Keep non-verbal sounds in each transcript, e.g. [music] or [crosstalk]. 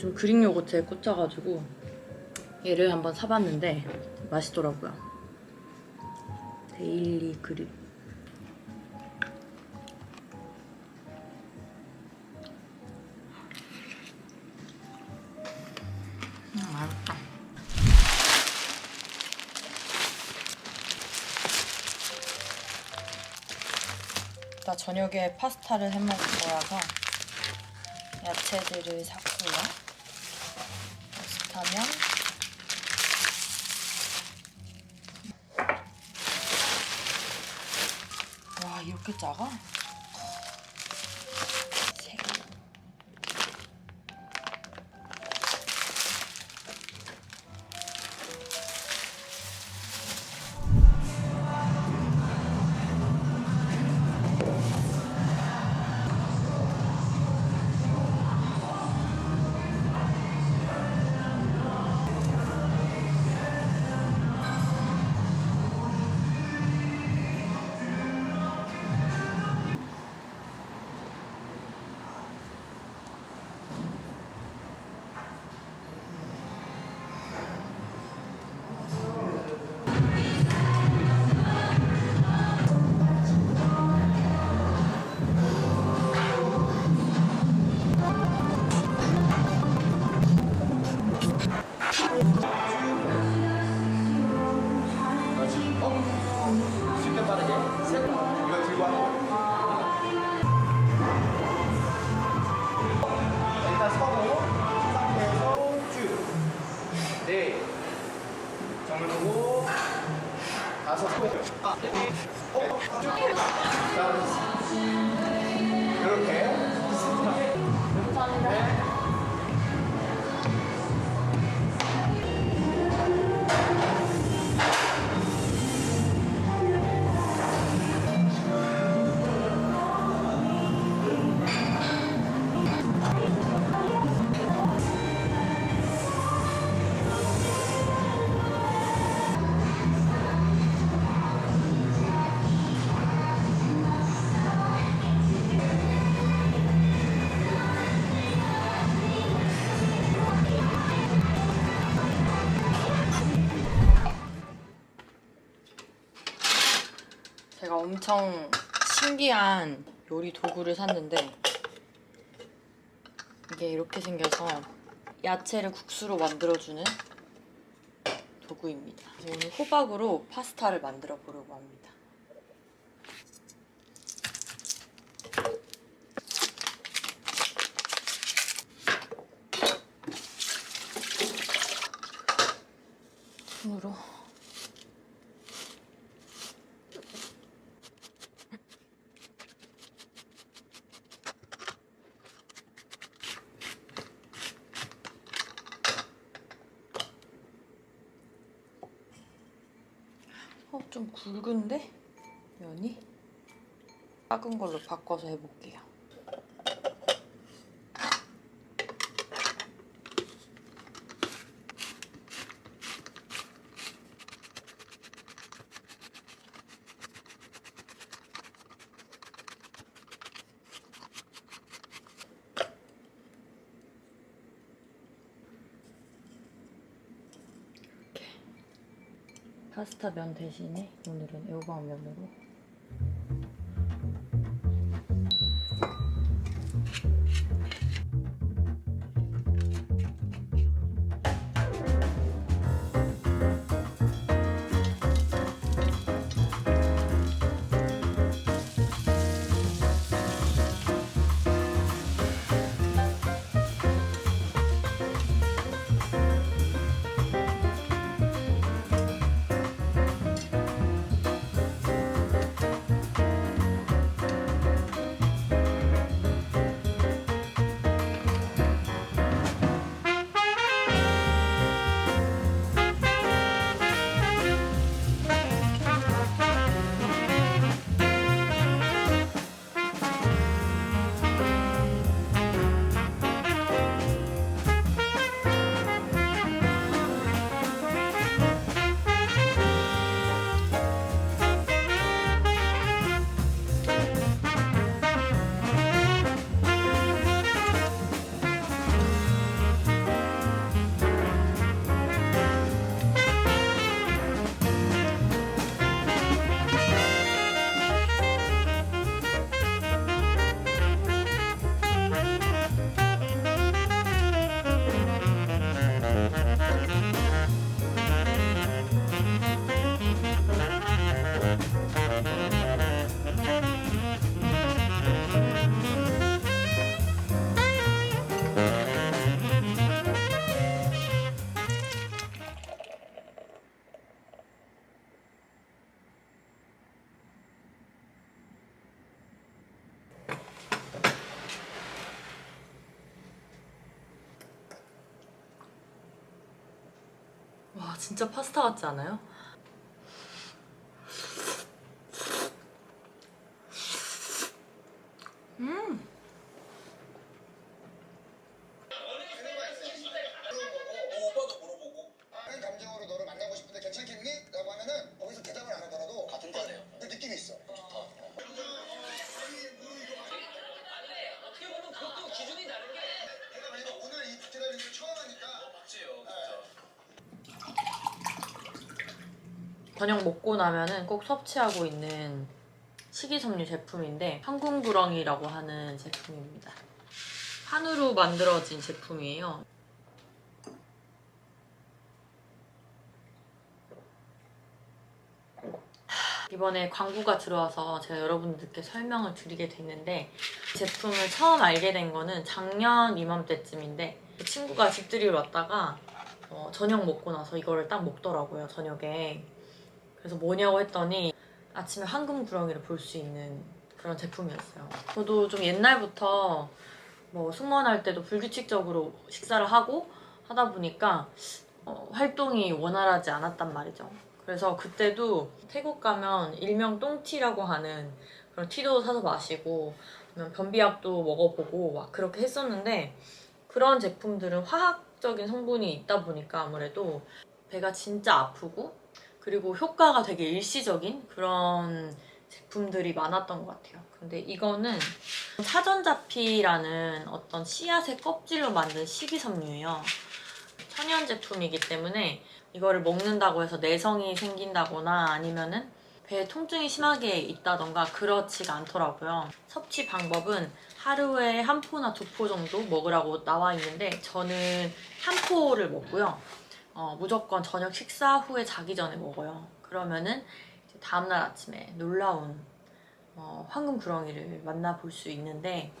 요즘 그릭 요거트에 꽂혀가지고 얘를 한번 사봤는데 맛있더라고요. 데일리 그릭. 음. 나 저녁에 파스타를 해먹을 거라서 야채들을 샀고요. 파스타면 와 이렇게 작아? 이렇게 네. 제가 엄청 신기한 요리 도구를 샀는데 이게 이렇게 생겨서 야채를 국수로 만들어주는 도구입니다. 오늘 호박으로 파스타를 만들어 보려고 합니다. 손으로 어, 좀 굵은데? 면이? 작은 걸로 바꿔서 해볼게요. 파스타 면 대신에 오늘은 애호박 면으로 와 진짜 파스타 같지 않아요? 먹고 나면은 꼭 섭취하고 있는 식이섬유 제품인데 황궁구렁이라고 하는 제품입니다. 한우로 만들어진 제품이에요. 이번에 광고가 들어와서 제가 여러분들께 설명을 드리게 됐는데 이 제품을 처음 알게 된 거는 작년 이맘때쯤인데 그 친구가 집들이를 왔다가 어, 저녁 먹고 나서 이거를 딱 먹더라고요 저녁에 그래서 뭐냐고 했더니 아침에 황금 구렁이를 볼 수 있는 그런 제품이었어요. 저도 좀 옛날부터 뭐 승무원할 때도 불규칙적으로 식사를 하고 하다 보니까 어, 활동이 원활하지 않았단 말이죠. 그래서 그때도 태국 가면 일명 똥티라고 하는 그런 티도 사서 마시고 변비약도 먹어보고 막 그렇게 했었는데 그런 제품들은 화학적인 성분이 있다 보니까 아무래도 배가 진짜 아프고 그리고 효과가 되게 일시적인 그런 제품들이 많았던 것 같아요. 근데 이거는 사전자피라는 어떤 씨앗의 껍질로 만든 식이섬유예요. 천연 제품이기 때문에 이거를 먹는다고 해서 내성이 생긴다거나 아니면은 배에 통증이 심하게 있다던가 그렇지가 않더라고요. 섭취 방법은 하루에 한 포나 두 포 정도 먹으라고 나와 있는데 저는 한 포를 먹고요. 어, 무조건 저녁 식사 후에 자기 전에 먹어요. 그러면은 다음날 아침에 놀라운 어, 황금 구렁이를 만나볼 수 있는데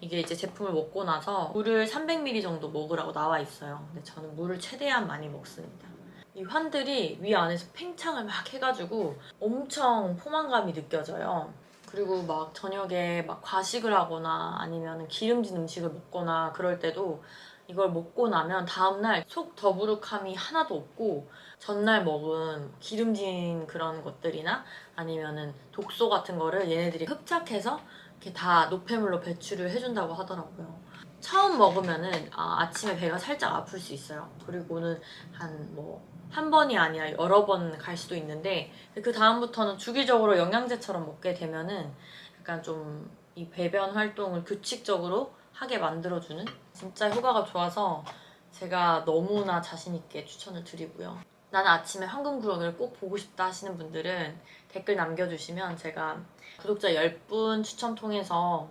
이게 이제 제품을 먹고 나서 물을 300ml 정도 먹으라고 나와 있어요. 근데 저는 물을 최대한 많이 먹습니다. 이 환들이 위 안에서 팽창을 막 해가지고 엄청 포만감이 느껴져요. 그리고 막 저녁에 막 과식을 하거나 아니면 기름진 음식을 먹거나 그럴 때도 이걸 먹고 나면 다음날 속 더부룩함이 하나도 없고 전날 먹은 기름진 그런 것들이나 아니면은 독소 같은 거를 얘네들이 흡착해서 이렇게 다 노폐물로 배출을 해준다고 하더라고요. 처음 먹으면은 아, 아침에 배가 살짝 아플 수 있어요. 그리고는 한 뭐 한 번이 아니라 여러 번 갈 수도 있는데 그 다음부터는 주기적으로 영양제처럼 먹게 되면은 약간 좀 이 배변 활동을 규칙적으로 하게 만들어주는 진짜 효과가 좋아서 제가 너무나 자신 있게 추천을 드리고요. 나는 아침에 황금구렁이를 꼭 보고 싶다 하시는 분들은 댓글 남겨주시면 제가 구독자 10분 추천 통해서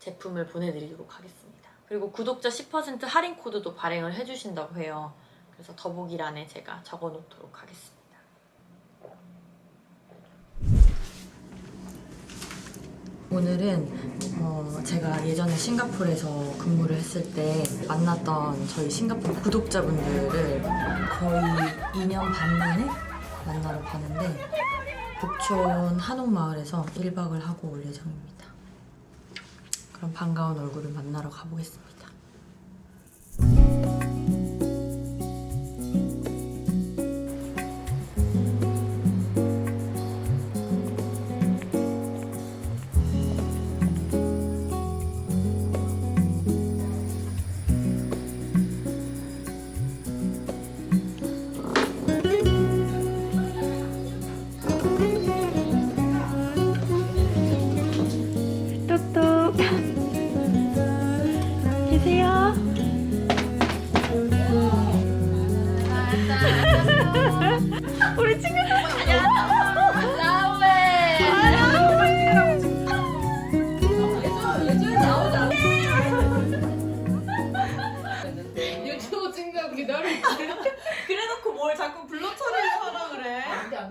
제품을 보내드리도록 하겠습니다. 그리고 구독자 10% 할인 코드도 발행을 해주신다고 해요. 그래서 더보기란에 제가 적어놓도록 하겠습니다. 오늘은 어, 제가 예전에 싱가포르에서 근무를 했을 때 만났던 저희 싱가포르 구독자분들을 거의 2년 반 만에 만나러 가는데 북촌 한옥마을에서 1박을 하고 올 예정입니다. 그럼 반가운 얼굴을 만나러 가보겠습니다.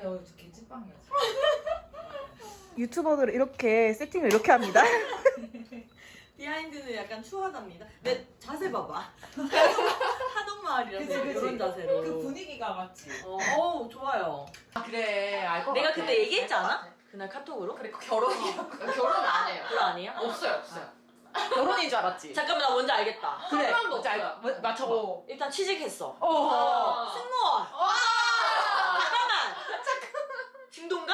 안돼 안돼 어 개찐빵이야 [laughs] 유튜버들은 이렇게 세팅을 이렇게 합니다. [laughs] 비하인드는 약간 추하답니다 내 자세 봐봐 [laughs] 한옥마을이라서 그치, 그치. 이런 자세로 그 분위기가 맞지 어, 어우 좋아요 그래 알것 내가 그때 얘기했지 않아? 그날 카톡으로? 그래 결혼이야 결혼 안 해요 그거 아니야? 없어요 없어요 결혼인 줄 알았지. 잠깐만 나 뭔지 알겠다. 그래. 한 번도 뭔지 없어요. 뭐, 맞춰봐. 오. 일단 취직했어. 어. 승무원. 잠깐만. 중동가?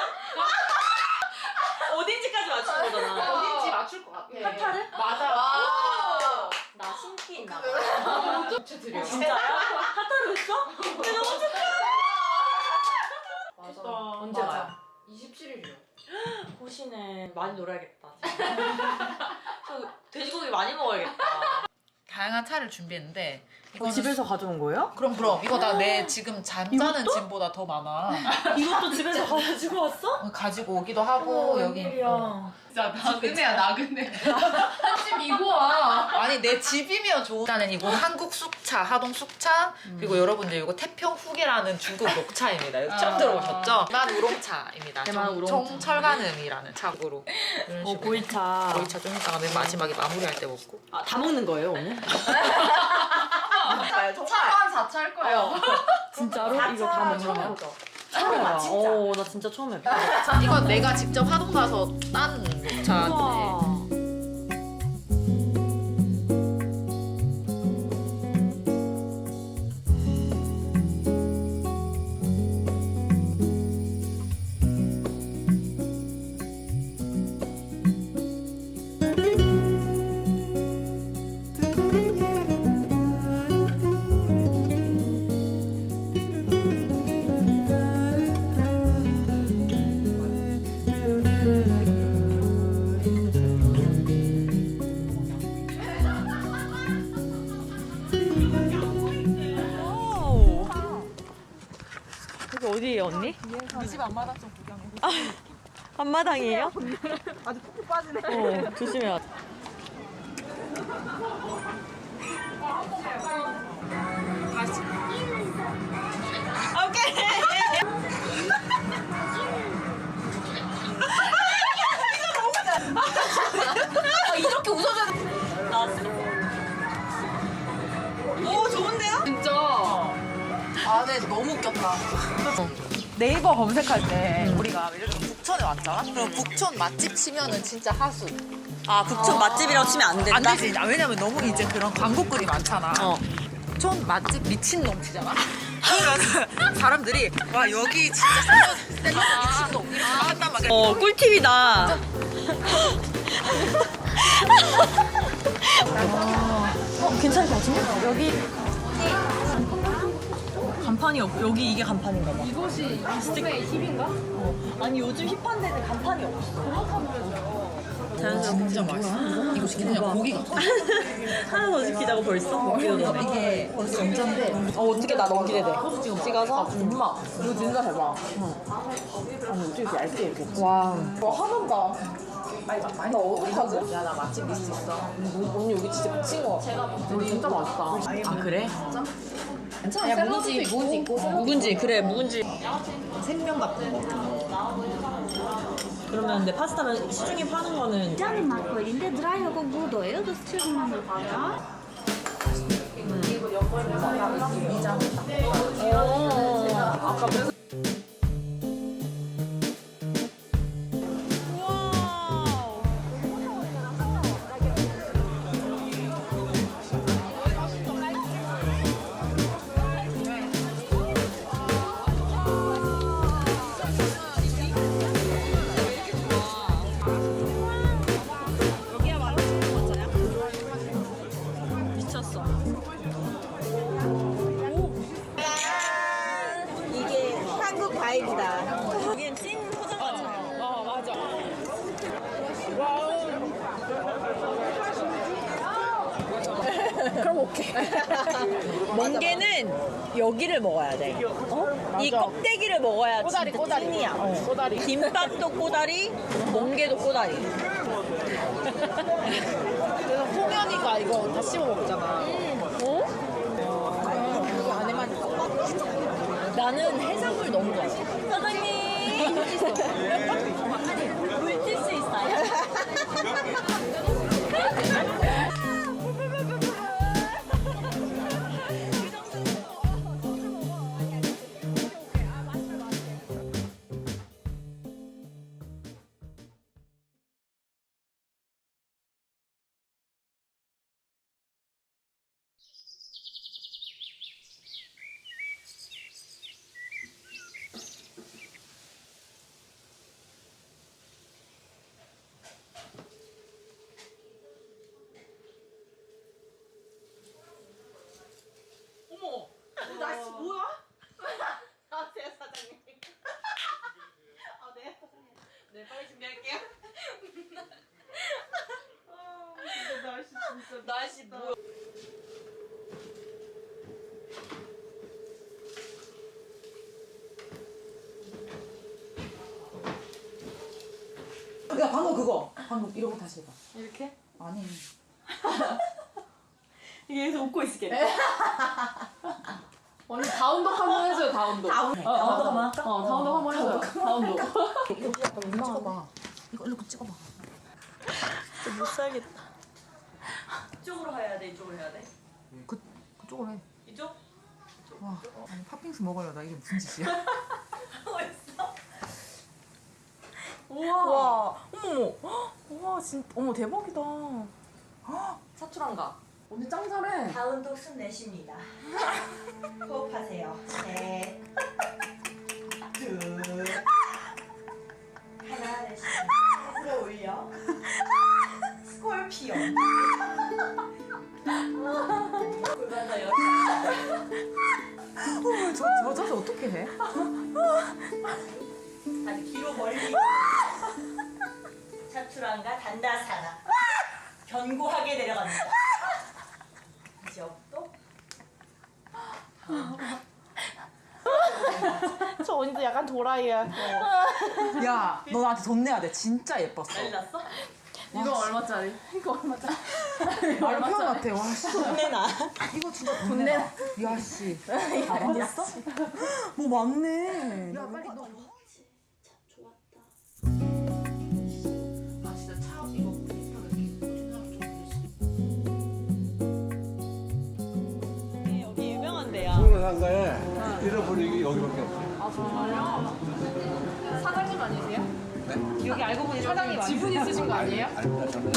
어딘지까지 맞추는 거잖아. 어딘지 맞출 것 같아. 카타르? 맞아. 나 신기 있나 봐. 제 드려. 진짜야? 카타르 했어? 근데 너무. 맞아. 언제 맞아. 가요? 27일이요. 호시는 [gasps] 많이 놀아야겠다. [laughs] 저 돼지고기 많이 먹어야겠다. 다양한 차를 준비했는데 이거는 집에서 가져온 거예요? 그럼 그럼 이거 나 내 지금 잠자는 짐보다 더 많아. [laughs] 이것도 집에서 가지고 왔어? 어, 가지고 오기도 하고 여기. 어. 진짜 나그네야 나그네. [laughs] 이고 와. 아니 내 집이면 좋은. 일단은 이거 한국 쑥차, 하동 쑥차 그리고 여러분들 이거 태평 후계라는 중국 녹차입니다. 이거 처음 아. 들어보셨죠? 대만 우롱차입니다. 대만 정- 우롱차. 정철가음이라는 차고로. 이런 어 식으로. 보이차. 보이차 좀 이따가 맨 마지막에 마무리할 때 먹고. 아, 다 먹는 거예요 오늘? 차한 4차 할 거예요. 진짜로? 이거 다 먹는 거야? 처음 봐. 오, 나 진짜 처음 해봐. 이건 내가 직접 하동 가서 딴 녹차인데. 우와. 앞마당 좀 구경해. 아, 앞마당이에요? [laughs] 아주 푹 빠지네. 어, 조심해야 돼. 이렇게 웃어줘야 오, 좋은데요? 진짜. 아, 네, 너무 웃겼다. [laughs] 네이버 검색할 때 우리가 예를 들어 북촌에 왔잖아? 그럼 북촌 맛집 치면은 진짜 하수. 아, 북촌 맛집이라고 치면 안 된다? 안 되지. 아, 왜냐면 너무 이제 그런 광고글이 많잖아. 어. 북촌 맛집 미친놈 치잖아? 그러면 [laughs] 사람들이 와, 여기 진짜 샐러드, 샐러드 미친놈. 이렇게 한단 말이야. 어, 꿀팁이다. 어, 괜찮을 것 같은데? 여기 간판이 없, 여기 이게 간판인가 봐. 이것이 스틱의 힙인가? 아니 요즘 힙한 데는 간판이 없어. 자연스럽게 진짜 맛있어. 이거 시키면 고기 같아. [laughs] 하나 더 시키자고 벌써 넣네. 이게 벌써 감자인데. 어 어떻게 나 너무 기대돼. 찍어서 엄마, 이거 진짜 대박. 아니, 어떻게 이렇게 얇게 이렇게. 와. 와, 하는다. 아니, 많이 나 어떡하지? 야, 나 맛집 있어. 언니 여기 진짜 미친 거 같아. 여기 진짜 맛있다. 아 그래? 괜찮아, 샐러드도 있고. 묵은지 그래 묵은지. 생명 같은 거. 그러면 근데 파스타면 시중에 파는 거는 짠이 막걸리인데 드라이하고 무도예요. 그래서 지금 는 거예요. 아까 그래서 멍게는 여기를 먹어야 돼. 어? 이 껍데기를 먹어야 꼬다리, 진짜 꼬다리. 찐이야. 어. 꼬다리. 김밥도 꼬다리, 멍게도 꼬다리. 그래서 홍현이가 이거 다 씹어 먹잖아. 나는 해산물 너무 좋아해. 사장님. 물티슈 있어요? 야 방금 그거 방금 이러고 다시 해봐 이렇게? 아니 [laughs] 이게 계속 웃고 있을게. [laughs] 언니 다운독 한 번 해줘요 다운독. 다운독 한번 할까? 어 다운독 한 번 해줘요. 다운독. 여기 [laughs] 약간 찍어봐 이거 이렇게 찍어봐 못 살겠다. 이쪽으로 해야 돼, 이쪽으로 해야 돼. 그, 그쪽으로 해 이쪽? 와, 아니 팥빙수 먹으려다 이게 무슨 짓이야? 하고 있어. 우와, 와, 어머, [gasps] 와, 진짜, 어머 대박이다. [gasps] 사투란가. 언니 짱 잘해. 다운독 숨 내쉽니다. 호흡하세요. 셋, [laughs] 둘, 하나 내쉬고 들어 올려. 스콜피온. 골반다 열. 어머, 저, 저 자세 어떻게 해? 다리 뒤로 멀리. [laughs] 차투란가 단다사나. 견고하게 내려갑니다. 업도. [laughs] 저 언니도 약간 도라이야. 야, 너 나한테 돈 내야 돼. 진짜 예뻤어. 난리 났어? 이거 얼마짜리? 이거 얼마짜리? [laughs] 말로 표현 같아. 와, 씨. 돈 내놔. 이거 진짜 돈 내놔. 야, 씨. [laughs] 다 받았어? 뭐 많네. 야, 빨리 너. 상가에 잃어버리기 여기밖에 없어요. 사장님 아니세요? 여기 알고 보니 사장님 지분 있으신 거 아니에요? 아닙니다. 저는